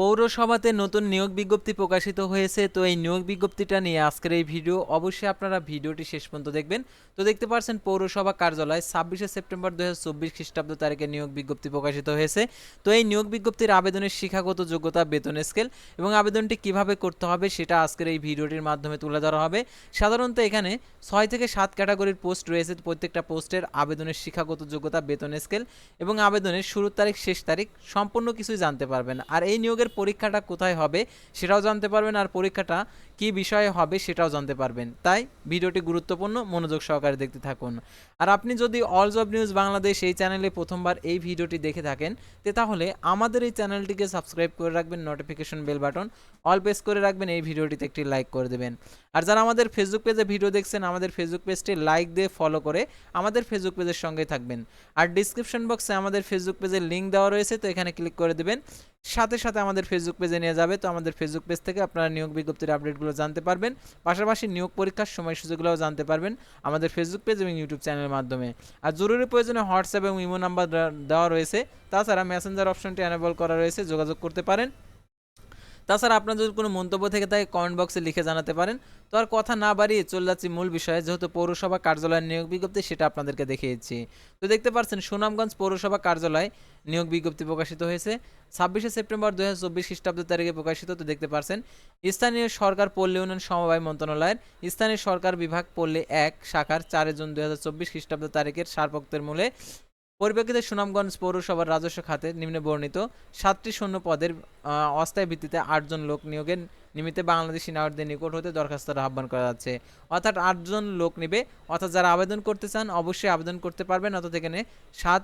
পৌরসভাতে নতুন নিয়োগ বিজ্ঞপ্তি প্রকাশিত হয়েছে, তো এই নিয়োগ বিজ্ঞপ্তিটা নিয়ে আজকের এই ভিডিও অবশ্যই আপনারা ভিডিওটি শেষ পর্যন্ত দেখবেন। তো দেখতে পাচ্ছেন পৌরসভা কার্যালয় ছাব্বিশে সেপ্টেম্বর দু হাজার চব্বিশ খ্রিস্টাব্দ তারিখে নিয়োগ বিজ্ঞপ্তি প্রকাশিত হয়েছে। তো এই নিয়োগ বিজ্ঞপ্তির আবেদনের শিক্ষাগত যোগ্যতা, বেতন স্কেল এবং আবেদনটি কীভাবে করতে হবে সেটা আজকের এই ভিডিওটির মাধ্যমে তুলে ধরা হবে। সাধারণত এখানে ছয় থেকে সাত ক্যাটাগরির পোস্ট রয়েছে, প্রত্যেকটা পোস্টের আবেদনের শিক্ষাগত যোগ্যতা, বেতন স্কেল এবং আবেদনের শুরুর তারিখ, শেষ তারিখ সম্পূর্ণ কিছুই জানতে পারবেন। আর এই নিয়োগের পরীক্ষাটা কোথায় হবে সেটাও জানতে পারবেন আর পরীক্ষাটা কি বিষয়ে হবে সেটাও জানতে পারবেন। তাই ভিডিওটি গুরুত্বপূর্ণ, মনোযোগ সহকারে দেখতে থাকুন। আর আপনি যদি অল জব নিউজ বাংলাদেশ এই চ্যানেলে প্রথমবার এই ভিডিওটি দেখে থাকেন, তে তাহলে আমাদের এই চ্যানেলটিকে সাবস্ক্রাইব করে রাখবেন notification bell button all press করে রাখবেন, এই ভিডিওটিতে একটি লাইক করে দেবেন। আর যারা আমাদের ফেসবুক পেজে ভিডিও দেখছেন, আমাদের ফেসবুক পেজটি লাইক দিয়ে ফলো করে আমাদের ফেসবুক পেজের সঙ্গে থাকবেন। আর ডিসক্রিপশন বক্সে আমাদের ফেসবুক পেজের লিঙ্ক দেওয়া রয়েছে, তো এখানে ক্লিক করে দেবেন। সাথে সাথে আমাদের ফেসবুক পেজে নিয়ে যাবে। তো আমাদের ফেসবুক পেজ থেকে আপনারা নিয়োগ বিজ্ঞপ্তির আপডেটগুলো জানতে পারবেন। পাশাপাশি নিয়োগ পরীক্ষার সময়সূচিগুলোও জানতে পারবেন আমাদের ফেসবুক পেজ এবং ইউটিউব চ্যানেলের মাধ্যমে। আর জরুরি প্রয়োজনে হোয়াটসঅ্যাপ এবং ইমো নাম্বার দেওয়া রয়েছে। তাছাড়া মেসেঞ্জার অপশনটি অ্যানেবল করা রয়েছে। যোগাযোগ করতে পারেন। তাছাড়া আপনার যদি কোনো মন্তব্য থেকে থাকে কমেন্ট বক্সে লিখে জানাতে পারেন। তো আর কথা না বাড়িয়ে চলে যাচ্ছি মূল বিষয়ে, যেহেতু পৌরসভা কার্যালয়ের নিয়োগ বিজ্ঞপ্তি, সেটা আপনাদেরকে দেখিয়েছি তো দেখতে পাচ্ছেন, সুনামগঞ্জ পৌরসভা কার্যালয় নিয়োগ বিজ্ঞপ্তি প্রকাশিত হয়েছে। ছাব্বিশে সেপ্টেম্বর দু হাজার চব্বিশ খ্রিস্টাব্দ তারিখে প্রকাশিত, তো দেখতে পাচ্ছেন, স্থানীয় সরকার পল্লী উন্নয়ন সমবায় মন্ত্রণালয়ের, স্থানীয় সরকার বিভাগ পল্লী এক, শাখার চারে জুন দু হাজার চব্বিশ খ্রিস্টাব্দ তারিখের সারপক্তের মূলে পরিপ্রেক্ষিতে সুনামগঞ্জ পৌরসভার রাজস্ব খাতে নিম্নে বর্ণিত সাতটি শূন্য পদের অস্থায়ী ভিত্তিতে আটজন লোক নিয়োগের নিমিত্তে বাংলাদেশি নাগরিকদের নিকট হতে দরখাস্তের আহ্বান করা যাচ্ছে। অর্থাৎ আটজন লোক নেবে। অর্থাৎ যারা আবেদন করতে চান, অবশ্যই আবেদন করতে পারবেন। অর্থাৎ এখানে সাত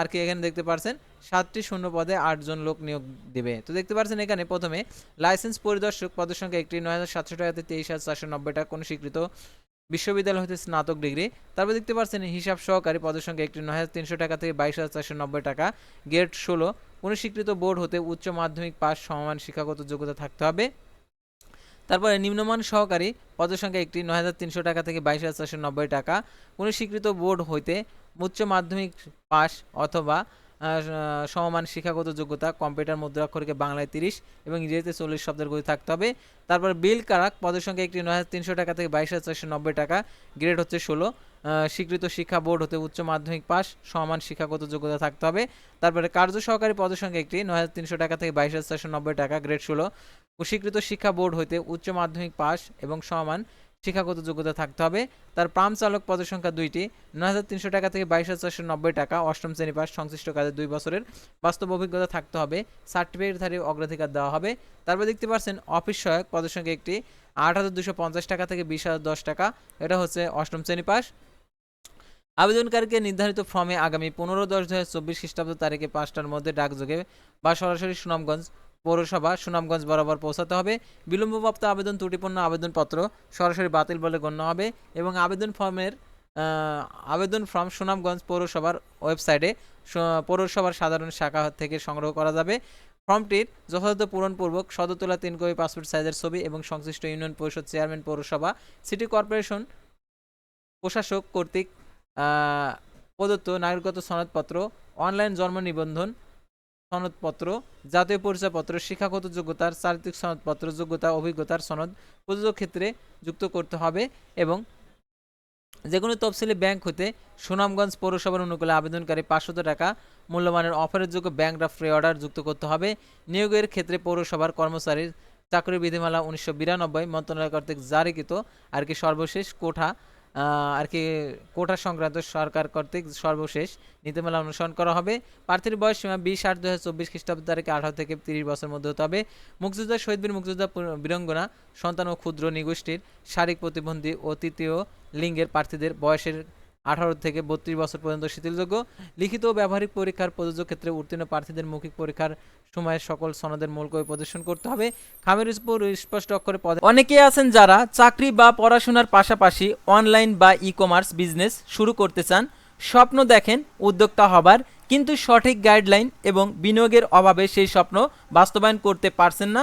আর কি এখানে দেখতে পারছেন, সাতটি শূন্য পদে আটজন লোক নিয়োগ দেবে। তো দেখতে পাচ্ছেন এখানে প্রথমে লাইসেন্স পরিদর্শক পদের সংখ্যা একটি নয় হাজার সাতশো টাকাতে তেইশ হাজার চারশো নব্বই টাকা কোনো স্বীকৃত বিশ্ববিদ্যালয় হতে স্নাতক ডিগ্রি। তারপর দেখতে পাচ্ছেন হিসাব সহকারী পদের সংখ্যা একটি নয় হাজার তিনশো টাকা থেকে বাইশ হাজার চারশো নব্বই টাকা। গ্রেড ষোলো কোনো স্বীকৃত বোর্ড হতে উচ্চ মাধ্যমিক পাস সমমান শিক্ষাগত যোগ্যতা থাকতে হবে। তারপরে নিম্নমান সহকারী পদের সংখ্যা একটি নয় হাজার তিনশো টাকা থেকে বাইশ হাজার চারশো নব্বই টাকা। কোনো স্বীকৃত বোর্ড হইতে উচ্চ মাধ্যমিক পাস অথবা সমমান শিক্ষাগত যোগ্যতা, কম্পিউটার মুদ্রাক্ষরকে বাংলায় তিরিশ এবং ইংরেজিতে চল্লিশ শব্দের গতি থাকতে হবে। তারপর বিল কারাক, পদের সংখ্যা একটি নয় তিনশো টাকা থেকে বাইশ হাজার চারশো নব্বই টাকা, গ্রেড হচ্ছে ষোলো। স্বীকৃত শিক্ষা বোর্ড হতে উচ্চ মাধ্যমিক পাস সমান শিক্ষাগত যোগ্যতা থাকতে হবে। তারপরে কার্য সহকারী পদের সংখ্যা একটি নয় হাজার তিনশো টাকা থেকে বাইশ হাজার চারশো নব্বই টাকা, গ্রেড ষোলো। স্বীকৃত শিক্ষা বোর্ড হইতে উচ্চ মাধ্যমিক পাস এবং সমান শিক্ষাগত যোগ্যতা থাকতে হবে। তার প্রাম চালক পদের সংখ্যা দুইটি। নয় হাজার তিনশো টাকা থেকে বাইশ হাজার চারশো নব্বই টাকা, অষ্টম শ্রেণি পাস সংশ্লিষ্ট কাজে দুই বছরের বাস্তব অভিজ্ঞতা থাকতে হবে। সার্টিফিকেটধারী অগ্রাধিকার দেওয়া হবে। তারপর দেখতে পাচ্ছেন, অফিস সহায়ক পদের সংখ্যা একটি। আট হাজার দুশো পঞ্চাশ টাকা থেকে বিশ হাজার দশ টাকা। এটা হচ্ছে অষ্টম শ্রেণি পাস আবেদনকারীকে নির্ধারিত ফর্মে আগামী পনেরো দশ দু হাজার চব্বিশ খ্রিস্টাব্দ তারিখে পাঁচটার মধ্যে ডাকযোগে বা সরাসরি সুনামগঞ্জ পৌরসভা সুনামগঞ্জ বরাবর পৌঁছাতে হবে। বিলম্বপ্রাপ্ত আবেদন ত্রুটিপূর্ণ আবেদনপত্র সরাসরি বাতিল বলে গণ্য হবে এবং আবেদন ফর্মের আবেদন ফর্ম সুনামগঞ্জ পৌরসভার ওয়েবসাইটে পৌরসভার সাধারণ শাখা থেকে সংগ্রহ করা যাবে। ফর্মটির যথাযথ পূরণপূর্বক সদতলা তিন কপি পাসপোর্ট সাইজের ছবি এবং সংশ্লিষ্ট ইউনিয়ন পরিষদ চেয়ারম্যান পৌরসভা, সিটি কর্পোরেশন প্রশাসক কর্তৃক প্রদত্ত নাগরিকত্ব সনদপত্র, অনলাইন জন্ম নিবন্ধন সনদপত্র, জাতীয় পরিচয়পত্র, শিক্ষাগত যোগ্যতার, চারিত্রিক সনদপত্র, যোগ্যতা, অভিজ্ঞতার সনদ প্রযোজ্য ক্ষেত্রে যুক্ত করতে হবে এবং যে কোনো তফসিলি ব্যাংক হতে সুনামগঞ্জ পৌরসভার অনুকূলে আবেদনকারী পাঁচশত টাকা মূল্যমানের অফারের যোগ্য ব্যাংক ড্রাফট অর্ডার যুক্ত করতে হবে। নিয়োগের ক্ষেত্রে পৌরসভার কর্মচারীর চাকরি বিধিমালা উনিশশো বিরানব্বই, মন্ত্রণালয় কর্তৃক জারিকৃত, আর কি সর্বশেষ কোঠা আর কি কোটা সংক্রান্ত সরকার কর্তৃক সর্বশেষ নীতিমালা অনুসরণ করা হবে। প্রার্থীর বয়স সীমা বিশ আট দু হাজার চব্বিশ খ্রিস্টাব্দ তারিখে আঠারো থেকে তিরিশ বছর মধ্যে হতে হবে। মুক্তিযোদ্ধা শহীদ বীর মুক্তিযোদ্ধা বীরঙ্গনা, সন্তান ও ক্ষুদ্র নিগোষ্ঠীর শারীরিক প্রতিবন্ধী ও তৃতীয় লিঙ্গের প্রার্থীদের বয়সের আঠারো থেকে বত্রিশ বছর পর্যন্ত শিথিলযোগ্য। লিখিত ও ব্যবহারিক পরীক্ষার প্রযোজ্য ক্ষেত্রে উত্তীর্ণ প্রার্থীদের মৌখিক পরীক্ষার সময় সকল সনদের মূল কপি প্রদর্শন করতে হবে। খামের উপর স্পষ্ট অক্ষরে পদে অনেকে আছেন যারা চাকরি বা পড়াশোনার পাশাপাশি অনলাইন বা ই কমার্স বিজনেস শুরু করতে চান। স্বপ্ন দেখেন উদ্যোক্তা হবার, কিন্তু সঠিক গাইডলাইন এবং বিনিয়োগের অভাবে সেই স্বপ্ন বাস্তবায়ন করতে পারছেন না।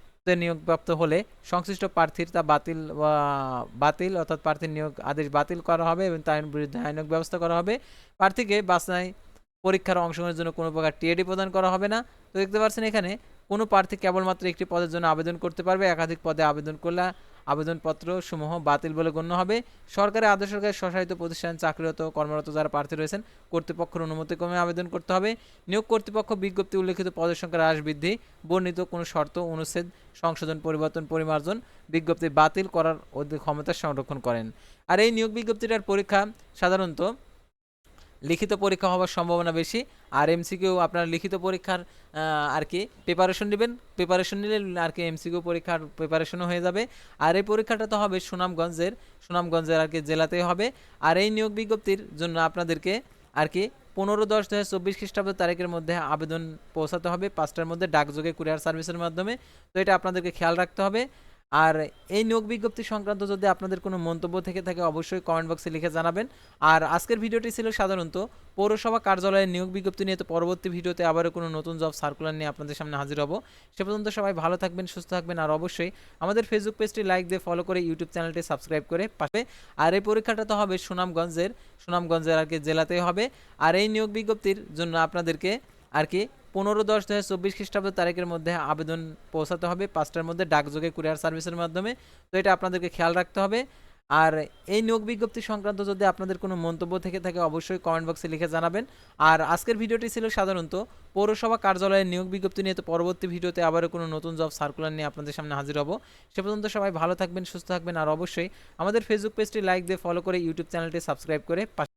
চাকরিতে নিয়োগপ্রাপ্ত হলে সংশ্লিষ্ট প্রার্থীর তা বাতিল বাতিল অর্থাৎ প্রার্থীর নিয়োগ আদেশ বাতিল করা হবে এবং তার বিরুদ্ধে আইনক ব্যবস্থা করা হবে। প্রার্থীকে বাসনায় পরীক্ষার অংশগ্রহণের জন্য কোনো প্রকার টিএডি প্রদান করা হবে না। তো দেখতে পাচ্ছেন এখানে কোনো প্রার্থী কেবলমাত্র একটি পদের জন্য আবেদন করতে পারবে। একাধিক পদে আবেদন করলে আবেদনপত্র সমূহ বাতিল বলে গণ্য হবে। সরকারি আদর্শ সরকারি স্বশাসিত প্রতিষ্ঠান চাকরিরত কর্মরত যারা প্রার্থী রয়েছেন, কর্তৃপক্ষের অনুমতি ক্রমে আবেদন করতে হবে। নিয়োগ কর্তৃপক্ষ বিজ্ঞপ্তি উল্লেখিত পদের সংখ্যা হ্রাস বৃদ্ধি, বর্ণিত কোনো শর্ত, অনুচ্ছেদ, সংশোধন, পরিবর্তন, পরিমার্জন, বিজ্ঞপ্তি বাতিল করার অধিক ক্ষমতা সংরক্ষণ করেন। আর এই নিয়োগ বিজ্ঞপ্তিটার পরীক্ষা সাধারণত লিখিত পরীক্ষা হওয়ার সম্ভাবনা বেশি, আর এমসিকিউ আপনার লিখিত পরীক্ষার আর কি প্রিপারেশন নেবেন। প্রিপারেশন নিলে আর কি এমসিকিউ পরীক্ষার প্রিপারেশনও হয়ে যাবে। আর এই পরীক্ষাটা তো হবে সুনামগঞ্জের সুনামগঞ্জের আর কি জেলাতেই হবে। আর এই নিয়োগ বিজ্ঞপ্তির জন্য আপনাদেরকে আর কি পনেরো দশ দু হাজার চব্বিশ খ্রিস্টাব্দ তারিখের মধ্যে আবেদন পৌঁছাতে হবে। পাঁচটার মধ্যে ডাকযোগে কুরিয়ার সার্ভিসের মাধ্যমে। তো এটা আপনাদেরকে খেয়াল রাখতে হবে। আর এই নিয়োগ বিজ্ঞপ্তি সংক্রান্ত যদি আপনাদের কোনো মন্তব্য থেকে থাকে, অবশ্যই কমেন্ট বক্সে লিখে জানাবেন। আর আজকের ভিডিওটি ছিল সাধারণত পৌরসভা কার্যালয়ের নিয়োগ বিজ্ঞপ্তি নিয়ে, তো পরবর্তী ভিডিওতে আবারও কোনো নতুন জব সার্কুলার নিয়ে আপনাদের সামনে হাজির হব। সে পর্যন্ত সবাই ভালো থাকবেন, সুস্থ থাকবেন, আর অবশ্যই আমাদের ফেসবুক পেজটি লাইক দিয়ে ফলো করে ইউটিউব চ্যানেলটি সাবস্ক্রাইব করে পাশে। আর এই পরীক্ষাটা তো হবে সুনামগঞ্জের সুনামগঞ্জের আর কি জেলাতেই হবে। আর এই নিয়োগ বিজ্ঞপ্তির জন্য আপনাদেরকে আর কি, পনেরো দশ দু হাজার চব্বিশ খ্রিস্টাব্দ তারিখের মধ্যে আবেদন পৌঁছাতে হবে, পাঁচটার মধ্যে ডাকযোগে কুরিয়ার সার্ভিসের মাধ্যমে। তো এটা আপনাদেরকে খেয়াল রাখতে হবে। আর এই নিয়োগ বিজ্ঞপ্তি সংক্রান্ত যদি আপনাদের কোনো মন্তব্য থেকে থাকে, অবশ্যই কমেন্ট বক্সে লিখে জানাবেন। আর আজকের ভিডিওটি ছিল সাধারণত পৌরসভা কার্যালয়ের নিয়োগ বিজ্ঞপ্তি নিয়ে। তো পরবর্তী ভিডিওতে আবারও কোনো নতুন জব সার্কুলার নিয়ে আপনাদের সামনে হাজির হব। সে পর্যন্ত সবাই ভালো থাকবেন, সুস্থ থাকবেন। আর অবশ্যই আমাদের ফেসবুক পেজটি লাইক দিয়ে ফলো করে ইউটিউব চ্যানেলটি সাবস্ক্রাইব করে